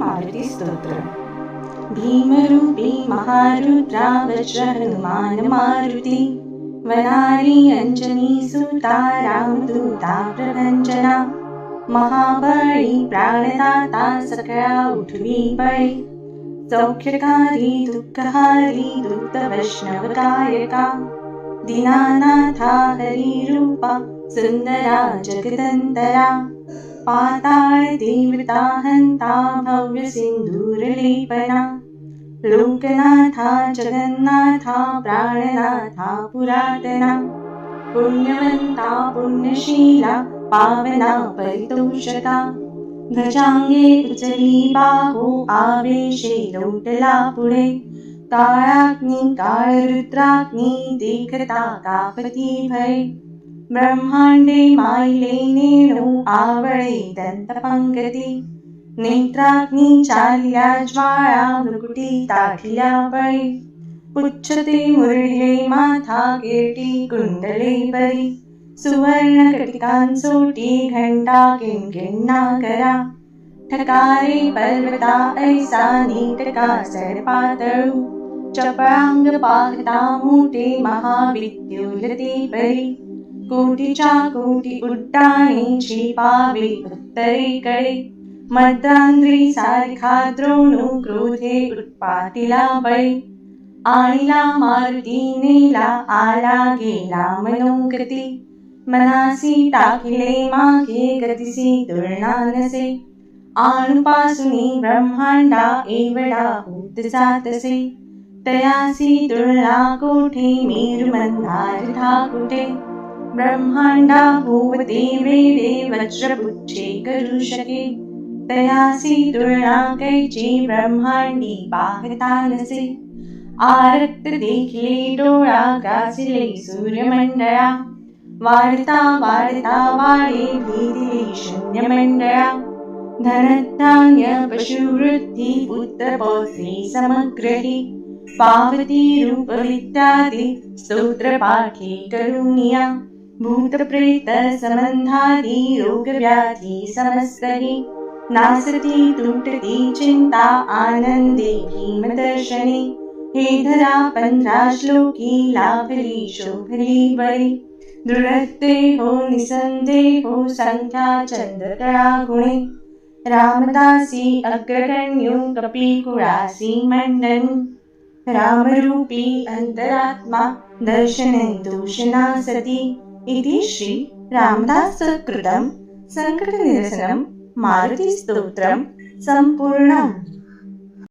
मारुती स्तोत्र भीमरूपी महारुद्रा हनुमान मारुती वनारी अंजनी सुता रामदूता प्रभंजना महाबळी प्राणदाता सकळा उठवी बळी सौख्यकारी दुःखहारी दूत वैष्णव कायका दीनानाथा हरिरूपा सुन्दरा जगदन्तरा पाताळ तीव्रता हंता भव्य लोकनाथा जगन्नाथा प्राणनाथा पुरातना। पुण्यवन्ता पुण्यशीला पावना परितोषका गजांगे कुचली बाहो आवेशे लोटला पुढे। काळाग्नि काळरुद्राग्नि देखता कापती भय। ब्रह्माण्डे मायले नेणु आवळै दन्तपाङ्गली नेत्राग्निकुटी ताठ्यावळै पुच्छति मुरळे माता कीटी कुण्डले वै सुवर्णकृतिकान्सोटी घण्टा किङ्किन्नागरा ठकारे पर्वता ऐसा नीटका सा नीटकासर्पादौ मूटे महाविद्युलते परि। कोटीच्या कोटी उड्डाणीची पावे उत्तरेकडे मद्रांद्री सारखा द्रोणू क्रोधे उत्पातीला बळी. आणिला मारुती नेला आला गेला मनोगती मनासी टाकिले मागे गतिसी तुलना नसे. आणपासुनी ब्रह्मांडा एवढा होत जातसे. तयासी तुळला कोठे? मेरु मंदार कुठे ब्रह्मांडा भोवते वेडे वज्रपुच्छे करू शके। तयासी तुलना कैची ब्रह्मांडी पाहता नसे आरक्त देखले डोळा गाजले सूर्यमंडळा। वाढता वाढता वाढे भीतिले शून्य मंडळा धनधान्य पशुवृत्ती पुत्र पौत्री समग्रही। पावती रूप विद्यादी स्तोत्र पाठी करुणिया। भूतप्रेत संबंधादी समस्तरि नासति तुटति चिन्ता आनन्दे भीमदर्शने। हे धरा पंधरा श्लोकी लाभली शोभली बळी। दृढते हो निसंदे हो संख्या चंद्रकळा गुणे रामदासी अग्रगण्यो कपिकुळासी मंडन रामरूपी अंतरात्मा दोषना सती इति श्री रामदासकृतं सङ्कटनिरसनं मारुतिस्तोत्रं सम्पूर्णम्।